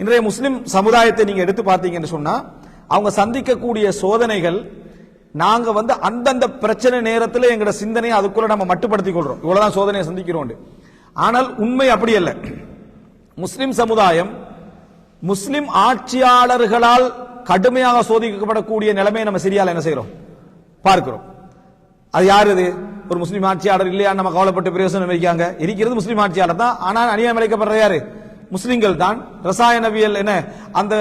இன்றைய முஸ்லிம் சமுதாயத்தை நீங்க எடுத்து பார்த்தீங்கன்னு சொன்னா அவங்க சந்திக்கக்கூடிய சோதனைகள் நாங்க வந்து அந்தந்த பிரச்சனை நேரத்தில் எங்களோட சிந்தனையை அதுக்குள்ள நம்ம மட்டுப்படுத்திக் கொள்றோம். இவ்வளவுதான் சோதனையை சந்திக்கிறோம் ஆனால் உண்மை அப்படி அல்ல. முஸ்லிம் சமுதாயம் முஸ்லிம் ஆட்சியாளர்களால் கடுமையாக சோதிக்கப்படக்கூடிய நிலைமையை நம்ம சிரியால என்ன செய்யறோம் பார்க்கிறோம். அது யார் இது ஒரு முஸ்லீம் ஆட்சியாளர் இல்லையா நம்ம கவலைப்பட்டு பிரயோசனம் இருக்காங்க இருக்கிறது முஸ்லீம் ஆட்சியாளர் தான். ஆனால் அநியாயம் இழைக்கப்படுற யாரு? முஸ்லிம்கள் தான் ரசாயனவியல் என அந்த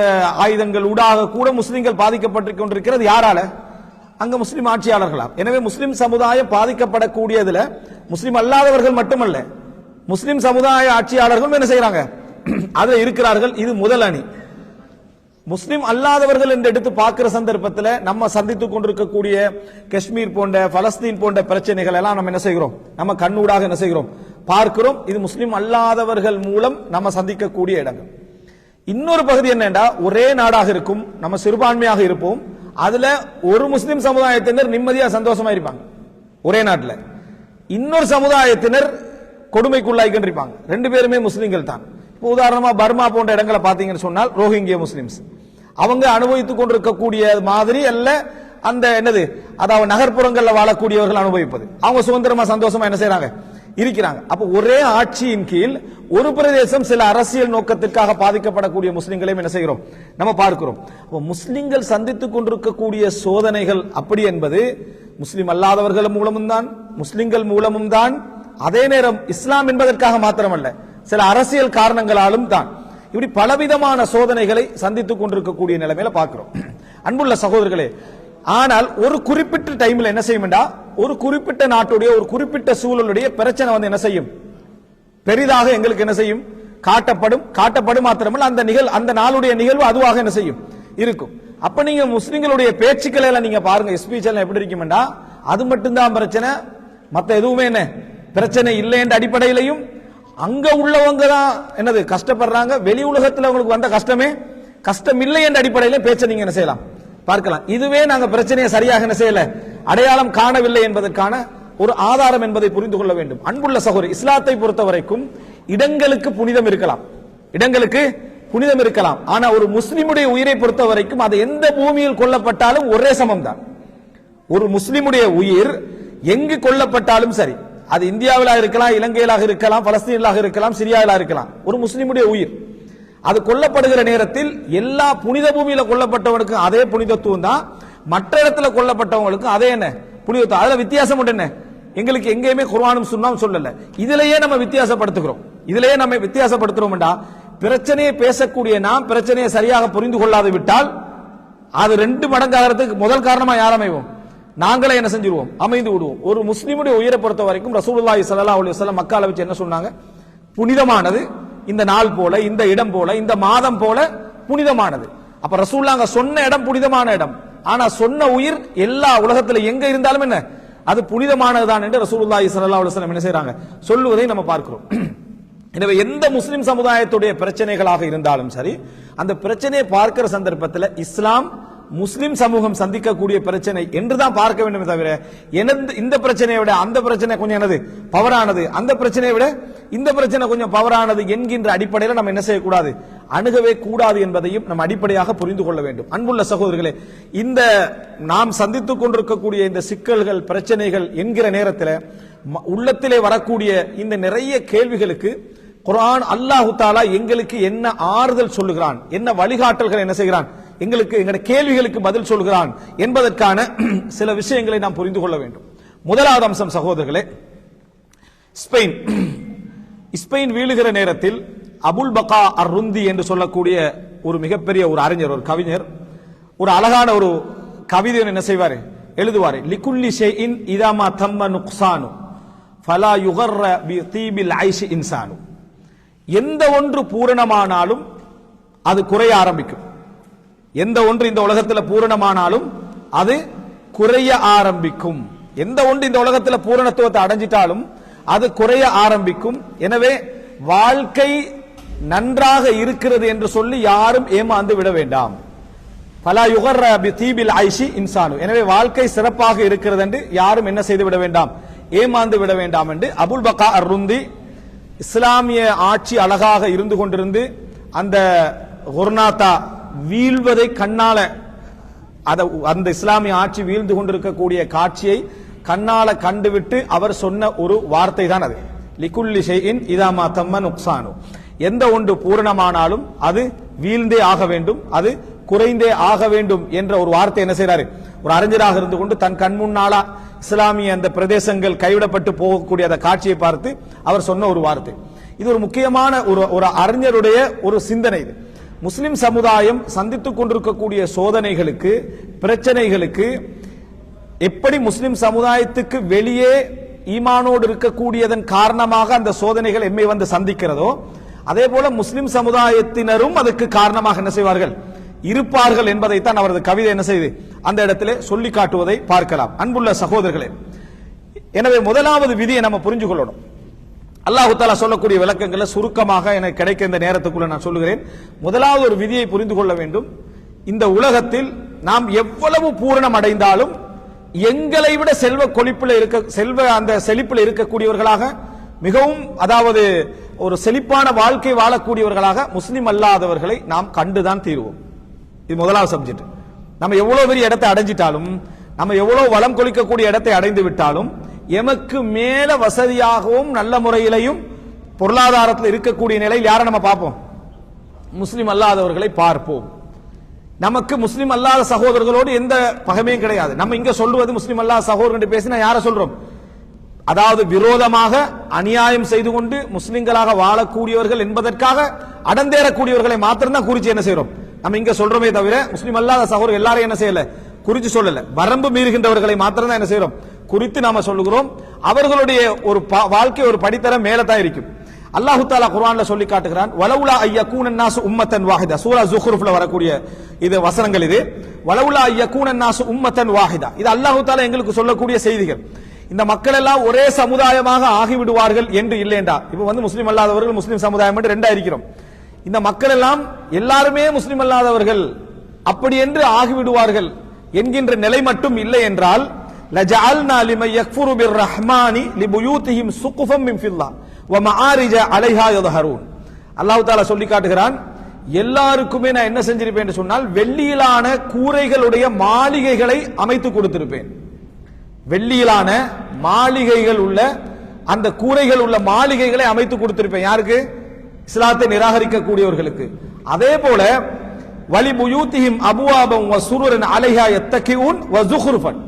ஆயுதங்கள் ஊடாக கூட முஸ்லிம்கள் பாதிக்கப்பட்டு கொண்டிருக்கிறது. யாரால? அங்க முஸ்லிம் ஆட்சியாளர்களா எனவே முஸ்லிம் சமுதாயம் பாதிக்கப்படக்கூடியதுல முஸ்லிம் அல்லாதவர்கள் மட்டுமல்ல முஸ்லிம் சமுதாய ஆட்சியாளர்களும் என்ன செய்யறாங்க அதுல இருக்கிறார்கள். இது முதல் அணி. முஸ்லிம் அல்லாதவர்கள் என்று எடுத்து பார்க்கிற சந்தர்ப்பத்தில் நம்ம சந்தித்து கொண்டிருக்கக்கூடிய காஷ்மீர் போன்ற பலஸ்தீன் போன்ற பிரச்சனைகள் எல்லாம் நம்ம என்ன செய்கிறோம்? நம்ம கண்ணூடாக என்ன செய்கிறோம்? பார்க்கிறோம். இது முஸ்லிம் அல்லாதவர்கள் மூலம் நம்ம சந்திக்கக்கூடிய இடங்கள். இன்னொரு பகுதி என்னண்டா ஒரே நாடாக இருக்கும் நம்ம சிறுபான்மையாக இருப்போம். அதுல ஒரு முஸ்லிம் சமுதாயத்தினர் நிம்மதியா சந்தோஷமா இருப்பாங்க. ஒரே நாட்டில். இன்னொரு சமுதாயத்தினர் கொடுமைக்குள்ளாய்க்கின்றிருப்பாங்க ரெண்டு பேருமே முஸ்லிம்கள் தான். இப்போ உதாரணமா பர்மா போன்ற இடங்களை பார்த்தீங்கன்னு சொன்னால் ரோஹிங்கிய முஸ்லிம்ஸ். அவங்க அனுபவித்துக் கொண்டிருக்கக்கூடிய மாதிரி அல்ல அந்த என்னது அதாவது நகர்ப்புறங்களில் வாழக்கூடியவர்கள் அனுபவிப்பது. அவங்க சுதந்திரமா சந்தோஷமா என்ன செய்யறாங்க இருக்கிறாங்க. அப்ப ஒரே ஆட்சியின் கீழ் ஒரு பிரதேசம் சில அரசியல் நோக்கத்திற்காக பாதிக்கப்படக்கூடிய முஸ்லிம்களையும் என்ன செய்கிறோம்? நம்ம பார்க்கிறோம். அப்ப முஸ்லிம்கள் சந்தித்துக் கொண்டிருக்கக்கூடிய சோதனைகள் அப்படி என்பது முஸ்லிம் அல்லாதவர்கள் மூலமும் தான் முஸ்லிம்கள் மூலமும் தான். அதே நேரம் இஸ்லாம் என்பதற்காக மாத்திரமல்ல சில அரசியல் காரணங்களாலும் தான். இப்படி பலவிதமான சோதனைகளை சந்தித்துக் கொண்டிருக்கக்கூடிய நிலைமையில பார்க்கிறோம். அன்புள்ள சகோதரர்களே ஆனால் ஒரு குறிப்பிட்ட டைம்ல என்ன செய்யும்டா? ஒரு குறிப்பிட்ட நாட்டுடைய ஒரு குறிப்பிட்ட சூழலுடைய பிரச்சனை வந்து என்ன செய்யும்? பெரிதாக எங்களுக்கு என்ன செய்யும்? காட்டப்படும். காட்டப்படும் மாத்திரமல்ல அந்த நிகழ் அந்த நாளுடைய நிகழ்வு அதுவாக என்ன செய்யும்? இருக்கும். அப்ப நீங்க முஸ்லிம்களுடைய பேச்சுக்களை எல்லாம் நீங்க பாருங்க. ஸ்பீச் எல்லாம் எப்படி இருக்குமெண்டா? அது மட்டும்தான் பிரச்சனை. மத்த எதுவுமே என்ன? பிரச்சனை இல்லை என்ற அடிப்படையிலையும் அங்க உள்ளவங்க தான் என்னது கஷ்டப்படுறாங்க. வெளி உலகத்தில் அவங்களுக்கு வந்த கஷ்டமே கஷ்டம் இல்லை என்ற அடிப்படையில பேச்சை நீங்க என்ன செய்யலாம்? பார்க்கலாம். இதுவே நாங்க பிரச்சனையை சரியாக என்ன செய்யல. அடையாளம் காணவில்லை என்பதற்கான ஒரு ஆதாரம் என்பதை புரிந்து கொள்ள வேண்டும். அன்புள்ள சகோதரி இஸ்லாத்தை பொறுத்த வரைக்கும் இடங்களுக்கு புனிதம் இருக்கலாம். இடங்களுக்கு புனிதம் இருக்கலாம். ஆனா ஒரு முஸ்லிமுடைய உயிரை பொறுத்த வரைக்கும் அது எந்த பூமியில் கொல்லப்பட்டாலும் ஒரே சமம் தான் ஒரு முஸ்லிமுடைய உயிர் எங்கு கொல்லப்பட்டாலும் சரி அது இந்தியாவிலா இருக்கலாம் இலங்கையிலாக இருக்கலாம் பலஸ்தீனிலாக இருக்கலாம் சிரியாவிலா இருக்கலாம். ஒரு முஸ்லிமுடைய உயிர். அது கொல்லப்படுகிற நேரத்தில் எல்லா புனித பூமியில கொல்லப்பட்டவனுக்கு அதே புனிதத்துவம் தான் மற்ற இடத்துல கொல்லப்பட்டவங்களுக்கு அதே என்ன? புனிதத்துவம் அதுல வித்தியாசம் உண்டு என்ன? எங்களுக்கு எங்கேயுமே குர்வானும் சுண்ணாம் சொல்லல. இதுலயே நம்ம வித்தியாசப்படுத்துகிறோம். இதுலயே நம்ம வித்தியாசப்படுத்துறோம்டா. பிரச்சனையை பேசக்கூடிய நாம் பிரச்சனையை சரியாக புரிந்து கொள்ளாது விட்டால் அது ரெண்டு மடங்காகிறதுக்கு முதல் காரணமா யார் அமைவோம்? நாங்களே என்ன செஞ்சிருவோம்? அமைந்து விடுவோம். ஒரு முஸ்லீமுடைய உயிரை பொறுத்த வரைக்கும் ரசூலுல்லாஹி ஸல்லல்லாஹு அலி வஸல்லம் மக்கால வச்சு என்ன சொன்னாங்க? புனிதமானது. இந்த நாள் போல இந்த இடம் போல இந்த மாதம் போல புனிதமானது. அப்ப ரசூல்லாங்க சொன்ன இடம் புனிதமான இடம். ஆனா சொன்ன உயிர் எல்லா உலகத்துல எங்க இருந்தாலும் என்ன? அது புனிதமானதுதான் என்று ரசூலுல்லாஹி ஸல்லல்லாஹு அலைஹி வஸல்லம் என்ன செய்றாங்க? சொல்லுவதை நம்ம பார்க்கிறோம். எனவே எந்த முஸ்லிம் சமுதாயத்துடைய பிரச்சனைகளாக இருந்தாலும் சரி அந்த பிரச்சனையை பார்க்கிற சந்தர்ப்பத்தில் இஸ்லாம் முஸ்லிம் சமூகம் சந்திக்கக்கூடிய பிரச்சனை என்றுதான் பார்க்க வேண்டுமே தவிர எனது இந்த பிரச்சனையை விட அந்த பிரச்சனை கொஞ்சம் என்னது? பவரானது. அந்த பிரச்சனையை விட இந்த பிரச்சனை கொஞ்சம் பவரானது என்கின்ற அடிப்படையில் நம்ம என்ன செய்யக்கூடாது? அணுகவே கூடாது என்பதையும் நம்ம அடிப்படையாக புரிந்து கொள்ள வேண்டும். அன்புள்ள சகோதரர்களே இந்த நாம் சந்தித்துக் கொண்டிருக்கக்கூடிய இந்த சிக்கல்கள் பிரச்சனைகள் என்கிற நேரத்தில் ம- உள்ளத்திலே வரக்கூடிய இந்த நிறைய கேள்விகளுக்கு குரான் அல்லாஹு தாலா எங்களுக்கு என்ன ஆறுதல் சொல்லுகிறான்? என்ன வழிகாட்டல்கள் என்ன செய்கிறான்? எங்களுக்கு எங்களுடைய கேள்விகளுக்கு பதில் சொல்கிறான் என்பதற்கான சில விஷயங்களை நாம் புரிந்து கொள்ள வேண்டும். முதலாவது அம்சம் சகோதரர்களே ஸ்பெயின். ஸ்பெயின் வீழுகிற நேரத்தில் அபுல் பகா அர் ருந்தி என்று சொல்லக்கூடிய ஒரு மிகப்பெரிய ஒரு அறிஞர் ஒரு கவிஞர் ஒரு அழகான ஒரு கவிதை என்ன செய்வார்? எழுதுவார். லிகுல்லி ஷைஇன் இதாமா தம்ம நுக்சானு ஃபலா யுகர்ர பி தீபில் ஐஷி இன்சானு. எந்த ஒன்று பூரணமானாலும் அது குறைய ஆரம்பிக்கும். எந்த ஒன்று இந்த உலகத்தில் பூரணமானாலும் அது குறைய ஆரம்பிக்கும். எந்த ஒன்று இந்த உலகத்தில் பூரணத்துவத்தை அடைஞ்சிட்டாலும் அது குறைய ஆரம்பிக்கும். எனவே வாழ்க்கை நன்றாக இருக்கிறது என்று சொல்லி யாரும் ஏமாந்து விட வேண்டாம். பலா யுகர் தீபில் ஐஷி இன்சானு. எனவே வாழ்க்கை சிறப்பாக இருக்கிறது என்று யாரும் என்ன செய்து விட வேண்டாம். ஏமாந்து விட வேண்டாம் என்று அபுல் பக்கா அருந்தி இஸ்லாமிய ஆட்சி அழகாக இருந்து கொண்டிருந்து அந்த குர்நாத்தா வீழ்வதை கண்ணால அத அந்த இஸ்லாமிய ஆட்சி வீழ்ந்து கொண்டிருக்கக்கூடிய காட்சியை கண்ணால கண்டுவிட்டு அவர் சொன்ன ஒரு வார்த்தை தான் அது. லிகுல்லி ஷைஇன் இதாமா தம்ம நுக்சானு எந்த ஒன்று பூரணமானாலும் அது வீழ்ந்தே ஆக வேண்டும் அது குறைந்தே ஆக வேண்டும் என்ற ஒரு வார்த்தை என்ன செய்யறாரு ஒரு அறிஞராக இருந்து கொண்டு தன் கண் முன்னாலா இஸ்லாமிய அந்த பிரதேசங்கள் கைவிடப்பட்டு போகக்கூடிய அந்த காட்சியை பார்த்து அவர் சொன்ன ஒரு வார்த்தை. இது ஒரு முக்கியமான ஒரு ஒரு அறிஞருடைய ஒரு சிந்தனை இது. முஸ்லிம் சமுதாயம் சந்தித்துக் கொண்டிருக்கக்கூடிய சோதனைகளுக்கு பிரச்சனைகளுக்கு எப்படி முஸ்லிம் சமுதாயத்துக்கு வெளியே ஈமானோடு இருக்கக்கூடியதன் காரணமாக அந்த சோதனைகள் எம்மை வந்து சந்திக்கிறதோ அதே போல முஸ்லிம் சமுதாயத்தினரும் அதுக்கு காரணமாக என்ன செய்வார்கள்? இருப்பார்கள் என்பதைத்தான் அவரது கவிதை என்ன செய்து அந்த இடத்திலே சொல்லி காட்டுவதை பார்க்கலாம். அன்புள்ள சகோதரர்களே எனவே முதலாவது விதியை நம்ம புரிஞ்சு கொள்ளணும். அல்லாஹு தாலா சொல்லக்கூடிய விளக்கங்களை சுருக்கமாக எனக்கு கிடைக்க இந்த நேரத்துக்குள்ள நான் சொல்லுகிறேன். முதலாவது ஒரு விதியை புரிந்து கொள்ள வேண்டும். இந்த உலகத்தில் நாம் எவ்வளவு பூரணம் அடைந்தாலும் எங்களை விட செல்வ கொழிப்பில் இருக்க செல்வ அந்த செழிப்பில் இருக்கக்கூடியவர்களாக மிகவும் அதாவது ஒரு செழிப்பான வாழ்க்கை வாழக்கூடியவர்களாக முஸ்லிம் அல்லாதவர்களை நாம் கண்டுதான் தீருவோம். இது முதலாவது சப்ஜெக்ட். நம்ம எவ்வளவு பெரிய இடத்தை அடைஞ்சிட்டாலும் நம்ம எவ்வளவு வளம் கொளிக்கக்கூடிய இடத்தை அடைந்து விட்டாலும் எமக்கு மேல வசதியாகவும் நல்ல முறையிலையும் பொருளாதாரத்தில் இருக்கக்கூடிய நிலையில் யாரை நம்ம பார்ப்போம்? முஸ்லிம் அல்லாதவர்களை பார்ப்போம். நமக்கு முஸ்லிம் அல்லாத சகோதரர்களோடு எந்த பகமையும் கிடையாது. நம்ம இங்க சொல்றது முஸ்லிம் அல்லாத சகோதரர்கள் பேசினா யாரை சொல்றோம்? அதாவது விரோதமாக அநியாயம் செய்து கொண்டு முஸ்லிம்களாக வாழக்கூடியவர்கள் என்பதற்காக அடந்தேறக்கூடியவர்களை மாத்திரம்தான் குறிச்சு என்ன செய்யறோம் நம்ம இங்க சொல்றோமே தவிர முஸ்லிம் அல்லாத சகோதரர் எல்லாரும் என்ன செய்யல? குறிச்சு சொல்லல. வரம்பு மீறுகின்றவர்களை மாத்திரம் தான் என்ன செய்யறோம் குறித்து நாம சொல்லுகிறோம். அவர்களுடைய ஒரு வாழ்க்கை ஒரு படித்தரம் மேலதான் இருக்கும். அல்லாஹு தாலா குர்ஆன்ல சொல்லி காட்டுகிறான் வலவுலா ஐயக்கூன நாசு உம்மத்தன் வாஹிதா. சூரா ஜுஹ்ருஃப்ல வரக்கூடிய இது வசனங்கள் இது. வலவுலா ஐயக்கூன நாசு உம்மத்தன் வாஹிதா. இது அல்லாஹு தாலா எங்களுக்கு சொல்லக்கூடிய செய்திகள். இந்த மக்கள் எல்லாம் ஒரே சமுதாயமாக ஆகிவிடுவார்கள் என்று இல்லைண்டா இப்ப வந்து முஸ்லீம் அல்லாதவர்கள் முஸ்லீம் சமுதாயம் என்று ரெண்டா இருக்கிறோம். இந்த மக்கள் எல்லாம் எல்லாருமே முஸ்லீம் அல்லாதவர்கள் அப்படி என்று ஆகிவிடுவார்கள் என்கின்ற நிலை மட்டும் இல்லை என்றால் லஜஅல்னா லிமன் யக்ஃபுரு பிர்ரஹ்மானி லிபுயூதிஹிம் சுகுஃபம் மின் ஃபில்லா வ மஆரிஜ அலைஹா யதஹரூன். அல்லாஹ் தஆலா சொல்லி காட்டுகிறான் எல்லாருக்குமே நான் என்ன செஞ்சிருப்பேன் என்று சொன்னால் வெள்ளியிலான கூரைகளுடைய மாளிகைகளை அமைத்து கொடுத்திருப்பேன். வெள்ளியிலான மாளிகைகள் உள்ள அந்த கூரைகள் உள்ள மாளிகைகளை அமைத்து கொடுத்திருப்பேன். யாருக்கு? இஸ்லாத்தை நிராகரிக்கக்கூடியவர்களுக்கு. அதே போல வலி புயூத்திஹிம் அபுவாபம் வ சுருரன் அலைஹா எத்தகிவுன் வ ஜுஹ்ருஃபன்.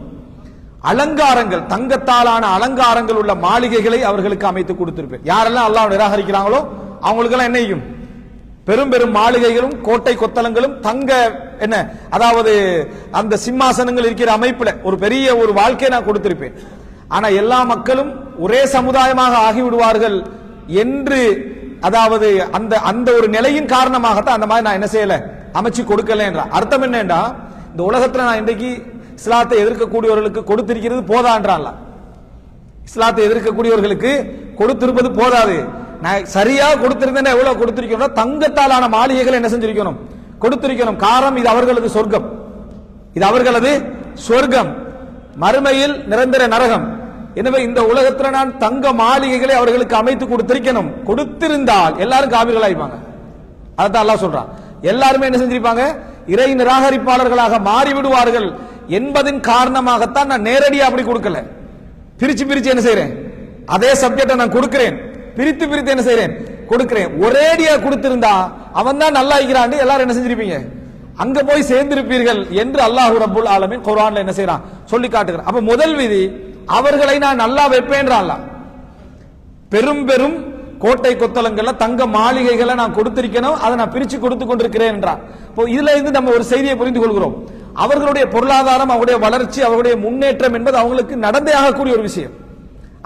அலங்காரங்கள் தங்கத்தாலான அலங்காரங்கள் உள்ள மாளிகைகளை அவர்களுக்கு அமைத்து கொடுத்திருப்பேன். யாரெல்லாம் அல்லாஹ் நிராகரிக்கிறாங்களோ அவங்களுக்கெல்லாம் என்ன செய்யும்? பெரும் பெரும் மாளிகைகளும் கோட்டை கொத்தளங்களும் தங்க என்ன அதாவது அந்த சிம்மாசனங்கள் இருக்கிற அமைப்புல ஒரு பெரிய ஒரு வாழ்க்கையை நான் கொடுத்திருப்பேன். ஆனா எல்லா மக்களும் ஒரே சமுதாயமாக ஆகிவிடுவார்கள் என்று அதாவது அந்த அந்த ஒரு நிலையின் காரணமாகத்தான் அந்த மாதிரி நான் என்ன செய்யல? அமைச்சு கொடுக்கல என்ற அர்த்தம் என்னண்டா? இந்த உலகத்துல நான் இன்றைக்கு இஸ்லாத்தை எதிர்க்கக்கூடியவர்களுக்கு கொடுத்திருக்கிறது போதான்றான்ல. இஸ்லாத்தை எதிர்க்கக்கூடியவர்களுக்கு கொடுத்திருப்பது போதாது. நான் சரியா கொடுத்திருந்தேன் எவ்வளவு கொடுத்திருக்கணும் தங்கத்தாலான மாளிகைகளை என்ன செஞ்சிருக்கணும்? கொடுத்திருக்கணும். காரணம் இது அவர்களது சொர்க்கம். இது அவர்களது சொர்க்கம். மறுமையில் நிரந்தர நரகம். எனவே இந்த உலகத்துல நான் தங்க மாளிகைகளை அவர்களுக்கு அமைத்து கொடுத்திருக்கணும். கொடுத்திருந்தால் எல்லாரும் காவிர்களாயிருப்பாங்க அதான் எல்லாம் சொல்றான். எல்லாருமே என்ன செஞ்சிருப்பாங்க? இறை நிராகரிப்பாளர்களாக மாறிவிடுவார்கள். என்பதின் காரணமாகத்தான் நான் நேரடியா அப்படி கொடுக்கல. பிரிச்சு பிரிச்சு என்ன செய்யறேன் அதே சப்ஜெக்டை நான் கொடுக்கிறேன். பிரித்து பிரித்து என்ன செய்யறேன் கொடுக்கிறேன். ஒரேடியா கொடுத்திருந்தா அவன் தான் நல்லா இருக்கிறான் எல்லாரும் என்ன செஞ்சிருப்பீங்க? அங்க போய் சேர்ந்திருப்பீர்கள் என்று அல்லாஹு ரபுல் ஆலமீன் குரான்ல என்ன செய்றான்? சொல்லி காட்டுகிறான். அப்ப முதல் விதி அவர்களை நான் நல்லா வைப்பேன்றான் பெரும் பெரும் கோட்டை கொத்தலங்கள்ல தங்க மாளிகைகளை நான் கொடுத்திருக்கணும் அதை நான் பிரிச்சு கொடுத்து கொண்டிருக்கிறேன் என்றார் இப்போ இதுல இருந்து நம்ம ஒரு செய்தியை புரிந்து கொள்கிறோம். அவர்களுடைய பொருளாதாரம் அவருடைய வளர்ச்சி அவருடைய முன்னேற்றம் என்பது அவங்களுக்கு நடந்தே ஆகக்கூடிய ஒரு விஷயம்.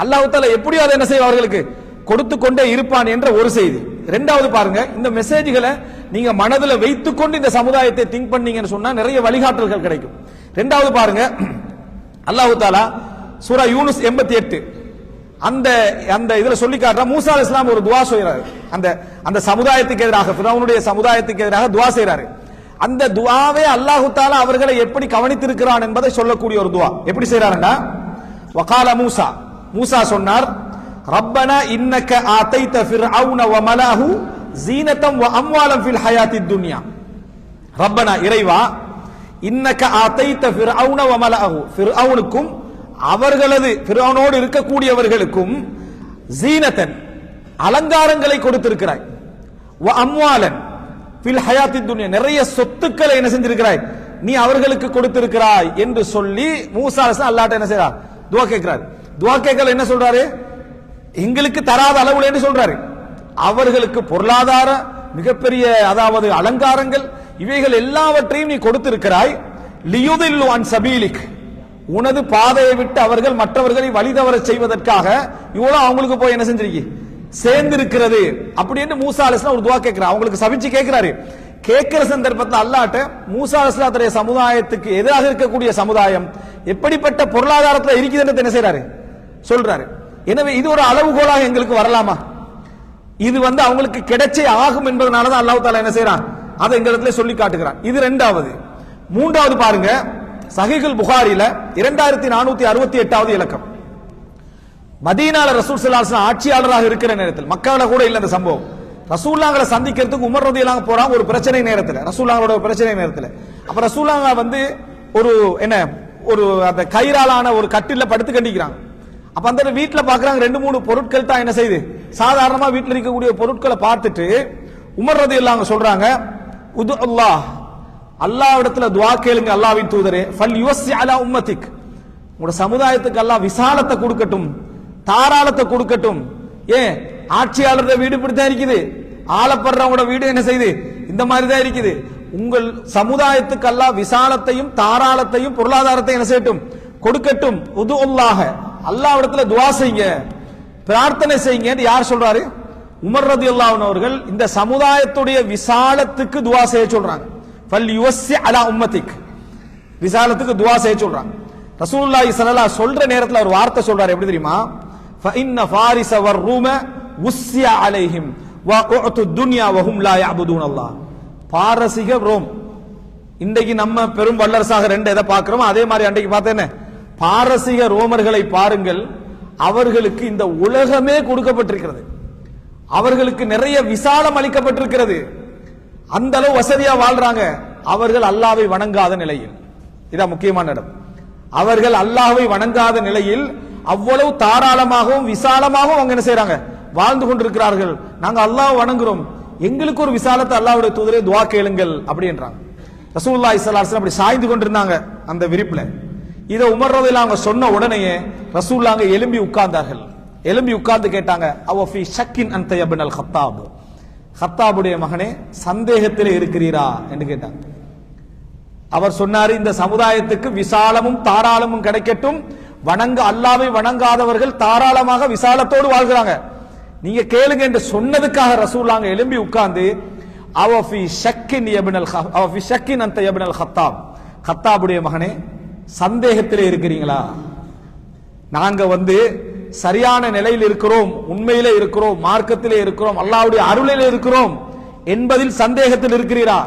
அல்லாஹ் தாலா எப்படி அதை என்ன செய்ய அவர்களுக்கு? கொடுத்து கொண்டே இருப்பான் என்ற ஒரு செய்தி. ரெண்டாவது பாருங்க இந்த மெசேஜ்களை நீங்க மனதில் வைத்துக்கொண்டு இந்த சமுதாயத்தை திங்க் பண்ணீங்கன்னு சொன்னா நிறைய வழிகாட்டல்கள் கிடைக்கும். ரெண்டாவது பாருங்க அல்லாஹு தாலா சூரா யூனுஸ் எண்பத்தி எட்டு அந்த அந்த இதுல சொல்லி காட்டுற மூசா இஸ்லாம் ஒரு துவா செய்யறாரு அந்த அந்த சமுதாயத்துக்கு எதிராக ஃபிரௌனுடைய சமுதாயத்துக்கு எதிராக துவா செய்யறாரு அந்த துவாவே அல்லாஹு தாலா அவர்களை எப்படி கவனித்திருக்கிறான் என்பதை சொல்லக்கூடிய ஒரு துவா. எப்படி செய்றாருன்னா வகால மூசா. மூசா சொன்னார் ரப்பனா இன்னக்க ஆத்தைத்த ஃபிர்அவுன வ மலாஹு ஜீனத்தம் வ அம்வாலம் ஃபில் ஹயாத்தி துன்யா. ரப்பனா இறைவா இன்னக்க ஆத்தைத்த ஃபிர்அவுன வ மலாஹு. ஃபிர்அவுனுக்கும் அவர்களது ஃபிர்அவுனோடு இருக்கக்கூடியவர்களுக்கும் ஜீனத்தன் அலங்காரங்களை கொடுத்திருக்கிறாய். வ அம்வாலன் பில் ஹயாத்தி துன்யா நிறைய சொத்துக்களை என்ன செஞ்சிருக்கிறாய்? நீ அவர்களுக்கு கொடுத்திருக்கிறாய் என்று சொல்லி மூசா அல்லாட்ட என்ன செய்றார்? துவா கேட்கிறார். துவா கேட்கல என்ன சொல்றாரு? எங்களுக்கு தராத அளவுல என்று சொல்றாரு? அவர்களுக்கு பொருளாதார மிகப்பெரிய அதாவது அலங்காரங்கள் இவைகள் எல்லாவற்றையும் நீ கொடுத்திருக்கிறாய். லியுதில்லு அன் சபீலிக். உனது பாதையை விட்டு அவர்கள் மற்றவர்களை வழிதவர செய்வதற்காக இவ்வளவு அவங்களுக்கு போய் என்ன செஞ்சிருக்கீங்க சேர்ந்திருக்கிறது அப்படின்னு மூசா அலிஸ்லாம் ஒரு துவா கேட்கிறார். அவங்களுக்கு சபிச்சு கேட்கிறாரு. கேட்கிற சந்தர்ப்பத்தில் அல்லாட்ட மூசா அலிஸ்லாத்துடைய சமுதாயத்துக்கு எதிராக இருக்கக்கூடிய சமுதாயம் எப்படிப்பட்ட பொருளாதாரத்தில் இருக்குதுன்னு என்ன செய்யறாரு சொல்றாரு. எனவே இது ஒரு அளவுகோலாக எங்களுக்கு வரலாமா? இது வந்து அவங்களுக்கு கிடைச்சே ஆகும் என்பதனால தான் அல்லாஹ் தாலா என்ன செய்யறான் அதை எங்க இடத்துல சொல்லி காட்டுகிறான். இது ரெண்டாவது. மூன்றாவது பாருங்க. சகிகள் புகாரில இரண்டாயிரத்தி நானூத்தி அறுபத்தி எட்டாவது இலக்கம். மதீனால ரசூல் ஸல்லல்லாஹு ஆட்சியாளராக இருக்கிற நேரத்தில் மக்கால கூட இல்லை அந்த சம்பவம். ரசூல்லாங்களை சந்திக்கிறதுக்கு உமர் ரதியல்லாங்க போறாங்க ஒரு பிரச்சனை நேரத்தில் ரசூல்லாங்களோட பிரச்சனை நேரத்தில். அப்ப ரசூல்லாங்க வந்து ஒரு என்ன ஒரு அந்த கயிறாலான ஒரு கட்டில படுத்து கண்டிக்கிறாங்க. அப்ப அந்த வீட்டில் பாக்குறாங்க ரெண்டு மூணு பொருட்கள் தான் என்ன செய்யுது சாதாரணமா வீட்டில் இருக்கக்கூடிய பொருட்களை பார்த்துட்டு உமர் ரதியல்லாங்க சொல்றாங்க உது அல்லாஹ் அல்லாஹ்விடத்துல துவா கேளுங்க அல்லாவின் தூதரே ஃபல் யுவஸ் அலா உம்மத்திக். உங்களோட சமுதாயத்துக்கு அல்லாஹ் விசாலத்தை கொடுக்கட்டும். தாராளத்தை கொடுக்கட்டும். ஏன் ஆட்சியாளர் வீடு இப்படித்தான் இருக்குது. ஆளப்படுறவங்களோட வீடு என்ன செய்யுது இந்த மாதிரி தான் இருக்குது. உங்கள் சமுதாயத்துக்கெல்லாம் விசாலத்தையும் தாராளத்தையும் பொருளாதாரத்தை என்ன செய்யட்டும்? கொடுக்கட்டும். உது அல்லாஹ அல்லாஹ்விடத்துல துவா செய்யுங்க. பிரார்த்தனை செய்யுங்க யார் சொல்றாரு? உமர் ரதி அவர்கள் இந்த சமுதாயத்துடைய விசாலத்துக்கு துவா செய்ய சொல்றாங்க. ஃபல் யுவசி அலா உம்மத்திக். விசாலத்துக்கு துவா செய்ய சொல்றாங்க. ரசூலுல்லாஹி ஸல்லல்லாஹு சொல்ற நேரத்தில் ஒரு வார்த்தை சொல்றாரு. எப்படி தெரியுமா? فإن فارس والروم وسع عليهم وأعطوا الدنيا وهم لا يعبدون الله பாரசீக ரோம் இன்றைக்கு நம்ம பெரும் வல்லரசாக ரெண்டு எதை பார்க்கிறோமோ அதே மாதிரி அன்றைக்கு பார்த்தேன்னு பாரசீக ரோமர்களை பாருங்கள் அவர்களுக்கு இந்த உலகமே கொடுக்கப்பட்டிருக்கிறது அவர்களுக்கு நிறைய விசாலம் அளிக்கப்பட்டிருக்கிறது அந்த அளவு வசதியா வாழ்றாங்க அவர்கள் அல்லாவை வணங்காத நிலையில் இதான் முக்கியமான இடம் அவர்கள் அல்லாஹ்வை வணங்காத நிலையில் அவ்வளவு தாராளமாகவும் விசாலமாகவும் அவங்க என்ன செய்யறாங்க வாழ்ந்து கொண்டிருக்கிறார்கள். நாங்க அல்லாஹ் வணங்குறோம். எங்களுக்கு ஒரு விசாலத்தை அல்லாவுடைய தூதரே துவா கேளுங்கள் அப்படின்றாங்க. ரசூல்லா ஸல்லல்லாஹு அப்படி சாய்ந்து கொண்டிருந்தாங்க அந்த விரிப்புல. இதை உமர்றதில் அவங்க சொன்ன உடனேயே ரசூல்லாங்க எலும்பி உட்கார்ந்தார்கள். எலும்பி உட்கார்ந்து கேட்டாங்க அவ ஃபி ஷக்கின் அபின் அல் ஹத்தாப் ஹத்தாபுடைய மகனே சந்தேகத்தில் இருக்கிறீரா? என்று கேட்டாங்க. அவர் சொன்னாரு இந்த சமுதாயத்துக்கு விசாலமும் தாராளமும் கிடைக்கட்டும். வணங்க அல்லாவை வணங்காதவர்கள் தாராளமாக விசாலத்தோடு வாழ்கிறாங்க. நீங்க கேளுங்க என்று சொன்னதுக்காக ரசூல்லாங்க எழும்பி உட்கார்ந்து அவ ஃபி ஷக்கின் எபினல் அவஃபி ஃபி ஷக்கின் அந்த எபினல் ஹத்தாப் ஹத்தாபுடைய மகனே சந்தேகத்திலே இருக்கிறீங்களா? நாங்க வந்து சரியான நிலையில் இருக்கிறோம் உண்மையிலே இருக்கிறோம் மார்க்கத்திலே இருக்கிறோம் அல்லாவுடைய அருளிலே இருக்கிறோம் என்பதில் சந்தேகத்தில் இருக்கிறீரா?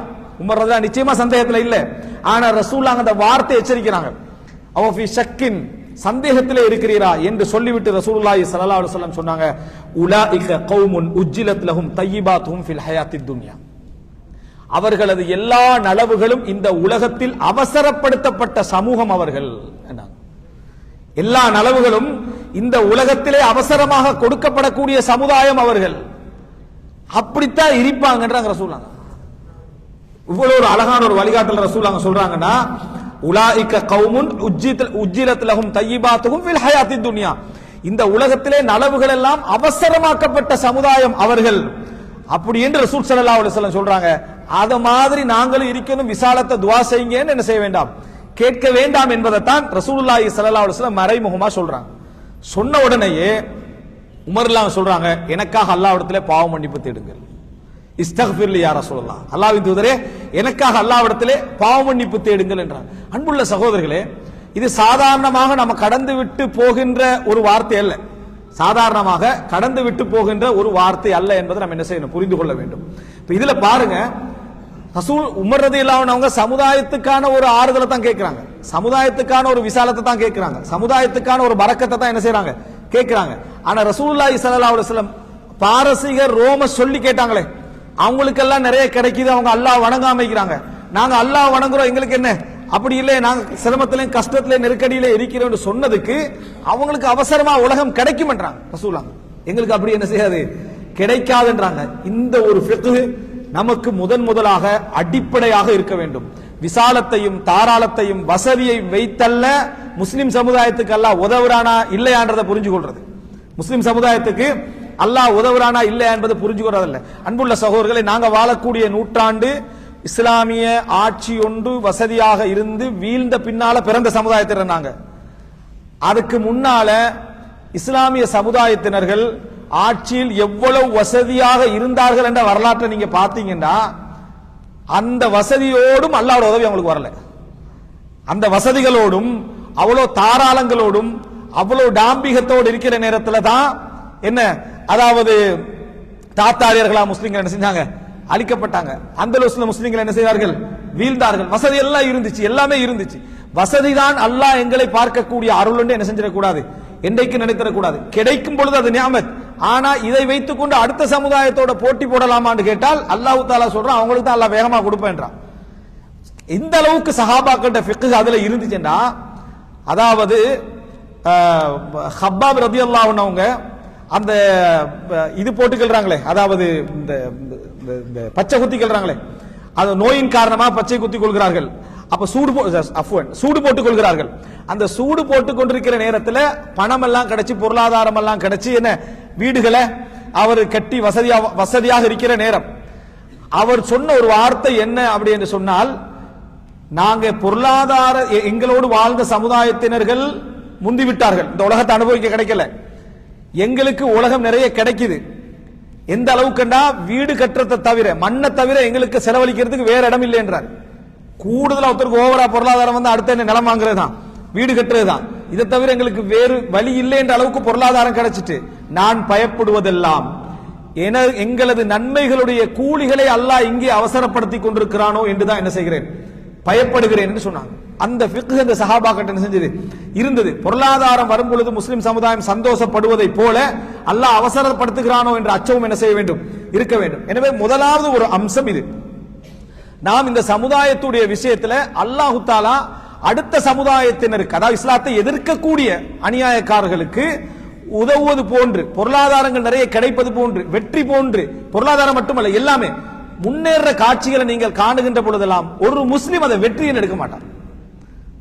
உமர் நிச்சயமா சந்தேகத்தில் இல்ல. ஆனா ரசூல்லாங்க அந்த வார்த்தை எச்சரிக்கிறாங்க. அவ ஃபி ஷக்கின் சந்தேகத்திலே இருக்கிறீரா என்று சொல்லிவிட்டு ரசூலுல்லாஹி ஸல்லல்லாஹு அலைஹி வஸல்லம் சொன்னாங்க உலாஇக கௌமுன் உஜ்ஜிலத் லஹும் தய்யிபாத்துஹும் ஃபில் ஹயாத்தித் துன்யா. அவர்களது எல்லா நலவுகளும் இந்த உலகத்தில் அவசரப்படுத்தப்பட்ட சமூகம் அவர்கள் எல்லா நலவுகளும் இந்த உலகத்திலே அவசரமாக கொடுக்கப்படக்கூடிய சமுதாயம் அவர்கள். அப்படித்தான் இருப்பாங்கன்றாங்க ரசூலாங்க. இவ்வளவு ஒரு அழகான ஒரு வழிகாட்டல் ரசூலாங்க சொல்றாங்கன்னா உலாயிக்க கவுமுன் உஜ்ஜித் உஜ்ஜிலத் லஹும் தய்யிபாத்துஹும் ஃபில் ஹயாத்தி துன்யா. இந்த உலகத்திலே நலவுகள் எல்லாம் அவசரமாக்கப்பட்ட சமுதாயம் அவர்கள். அப்படி என்று ரசூல் சல்லா அலுவலம் சொல்றாங்க. அத மாதிரி நாங்களும் இருக்கணும் விசாலத்தை துவா செய்யுங்கன்னு என்ன செய்ய வேண்டாம். கேட்க வேண்டாம் என்பதைத்தான் ரசூலுல்லாஹி சல்லா அலுவலம் மறைமுகமா சொல்றாங்க. சொன்ன உடனேயே உமர்லாம் சொல்றாங்க எனக்காக அல்லாவிடத்திலே பாவ மன்னிப்பு தேடுங்கள். இஸ்தக்ஃபிர்லி யா சொல்லலாம் அல்லாவின் தூதரே எனக்காக அல்லாஹ்விடத்திலே பாவ மன்னிப்பு தேடுங்கள் என்றார். அன்புள்ள சகோதரர்களே இது சாதாரணமாக நம்ம கடந்து விட்டு போகின்ற ஒரு வார்த்தை அல்ல. சாதாரணமாக கடந்து விட்டு போகின்ற ஒரு வார்த்தை அல்ல என்பதை நம்ம என்ன செய்யணும் புரிந்து கொள்ள வேண்டும். இப்ப இதுல பாருங்க ரசூல் உமர் ரதியல்லாஹு அவங்க சமுதாயத்துக்கான ஒரு ஆறுதலை தான் கேட்கிறாங்க சமுதாயத்துக்கான ஒரு விசாலத்தை தான் கேட்கிறாங்க சமுதாயத்துக்கான ஒரு பறக்கத்தை தான் என்ன செய்யறாங்க கேட்கிறாங்க ஆனா ரசூல்லா இசலா அலைஹி வஸல்லம் ரோம சொல்லி கேட்டாங்களே அவங்களுக்கெல்லாம் நிறைய கிடைக்குது அவங்க அல்லாஹ் வணங்காம இருக்கிறாங்க நாங்க அல்லாஹ் வணங்குறோம் எங்களுக்கு என்ன? அப்படி இல்லை நாங்க சிரமத்திலையும் கஷ்டத்திலையும் நெருக்கடியில இருக்கிறோம்னு சொன்னதுக்கு அவங்களுக்கு அவசரமா உலகம் கிடைக்கும்ன்றாங்க ரசூலாங்க. எங்களுக்கு அப்படி என்ன செய்யாது? கிடைக்காதுன்றாங்க. இந்த ஒரு ஃபிக்ஹ் நமக்கு முதன் முதலாக அடிப்படையாக இருக்க வேண்டும். விசாலத்தையும் தாராளத்தையும் வசதியை வைத்தல்ல முஸ்லிம் சமுதாயத்துக்கு அல்ல உதவுறானா இல்லையான்றதை புரிஞ்சு கொள்றது முஸ்லிம் சமுதாயத்துக்கு அல்லாஹ் உதவுறானா இல்லையா என்பது புரிஞ்சுக்கிறதில்ல. அன்புள்ள சகோதரர்களை நாங்கள் வாழக்கூடிய நூற்றாண்டு இஸ்லாமிய ஆட்சி ஒன்று வசதியாக இருந்து வீழ்ந்த பின்னால பிறந்த சமுதாயத்தினர் நாங்க. அதுக்கு முன்னால இஸ்லாமிய சமுதாயத்தினர்கள் ஆட்சியில் எவ்வளவு வசதியாக இருந்தார்கள் என்ற வரலாற்றை நீங்க பாத்தீங்கன்னா அந்த வசதியோடும் அல்லாவோட உதவி அவங்களுக்கு வரல. அந்த வசதிகளோடும் அவ்வளோ தாராளங்களோடும் அவ்வளோ டாம்பிகத்தோடு இருக்கிற நேரத்தில் தான் என்ன அதாவது தாத்தாரியர்களா முஸ்லிம்கள் என்ன செஞ்சாங்க? அழிக்கப்பட்டாங்க. அந்த முஸ்லிம்கள் என்ன செய்தார்கள்? வீழ்ந்தார்கள். வசதி எல்லாம் இருந்துச்சு. எல்லாமே இருந்துச்சு. வசதி தான் அல்லாஹ் எங்களை பார்க்கக்கூடிய அருள் என்ன செஞ்சிடக்கூடாது? என்றைக்கு நினைத்திடக்கூடாது. கிடைக்கும் பொழுது அது ஞாபகம் ஆனா இதை வைத்துக் கொண்டு அடுத்த சமுதாயத்தோட போட்டி போடலாமான்னு கேட்டால் அல்லாஹு தாலா சொல்றான் அவங்களுக்கு தான் அல்லாஹ் வேகமா கொடுப்பேன்றான். இந்த அளவுக்கு சஹாபாக்கிட்ட ஃபிக்கு அதுல இருந்துச்சுன்னா அதாவது ஹப்பாப் ரபி அல்லாவுன்னு அவங்க அந்த இது போட்டுக்கிறாங்களே அதாவது இந்த இந்த- இந்த பச்சை குத்தி கொள்றாங்களே. அது நோயின் காரணமாக பச்சை குத்தி கொள்கிறார்கள். அப்ப சூடு போ- அஃப்வன், சூடு போட்டுக் கொள்கிறார்கள். அந்த சூடு போட்டுக் கொண்டிருக்கிற நேரத்தில் பணம் எல்லாம் கிடைச்சி பொருளாதாரம் எல்லாம் கிடைச்சி என்ன வீடுகளை அவர் கட்டி வசதியா வசதியாக இருக்கிற நேரம். அவர் சொன்ன ஒரு வார்த்தை என்ன அப்படி என்று சொன்னால் நாங்க பொருளாதார எங்களோடு வாழ்ந்த சமுதாயத்தினர்கள் முந்திவிட்டார்கள். இந்த உலகத்தை அனுபவிக்க கிடைக்கல. எங்களுக்கு உலகம் நிறைய கிடைக்குது. எந்த அளவுக்குண்டா வீடு கட்டுறதை தவிர மண்ணை தவிர எங்களுக்கு செலவழிக்கிறதுக்கு வேற இடம் இல்லை என்றார். கூடுதலா ஒருத்தருக்கு ஓவரா பொருளாதாரம் வந்து அடுத்த என்ன நிலம் வாங்குறது தான் வீடு கட்டுறது தான் இதை தவிர எங்களுக்கு வேறு வழி இல்லை என்ற அளவுக்கு பொருளாதாரம் கிடைச்சிட்டு நான் பயப்படுவதெல்லாம் என எங்களது நன்மைகளுடைய கூலிகளை அல்லாஹ் இங்கே அவசரப்படுத்தி கொண்டிருக்கிறானோ என்றுதான் என்ன செய்கிறேன்? பயப்படுகிறேன் என்று சொன்னாங்க. அந்த ஃபிக்ஹ் அந்த சஹாபாக்கள் செஞ்சது? இருந்தது. பொருளாதாரம் வரும் பொழுது முஸ்லிம் சமுதாயம் சந்தோஷப்படுவதை போல அல்லாஹ் அவசரப்படுத்துகிறானோ என்ற அச்சமும் என்ன செய்ய வேண்டும்? இருக்க வேண்டும். எனவே முதலாவது ஒரு அம்சம் இது. நாம் இந்த சமுதாயத்துடைய விஷயத்துல அல்லாஹு தாலா அடுத்த சமுதாயத்தினருக்கு அதாவது இஸ்லாத்தை எதிர்க்கக்கூடிய அநியாயக்காரர்களுக்கு உதவுவது போன்று பொருளாதாரங்கள் நிறைய கிடைப்பது போன்று வெற்றி போன்று பொருளாதாரம் மட்டுமல்ல எல்லாமே முன்னேற காட்சிகளை நீங்கள் காணுகின்ற பொழுதெல்லாம் ஒரு முஸ்லிம் அதை வெற்றி எடுக்க மாட்டான்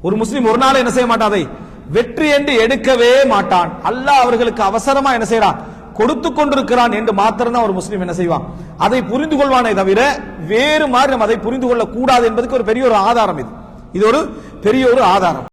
ஒரு முஸ்லிம் ஒரு நாள் என்ன செய்ய மாட்டான் அதை? வெற்றி என்று எடுக்கவே மாட்டான். அல்லாஹ் அவர்களுக்கு அவசரமா என்ன செய்யறான் கொடுத்து கொண்டிருக்கிறான் என்று மாத்திரம்தான் ஒரு முஸ்லிம் என்ன செய்வான்? அதை புரிந்து கொள்வானே தவிர வேறு மாதிரி நம்ம அதை புரிந்து கொள்ள கூடாது என்பதுக்கு ஒரு பெரிய ஒரு ஆதாரம் இது. இது ஒரு பெரிய ஒரு ஆதாரம்.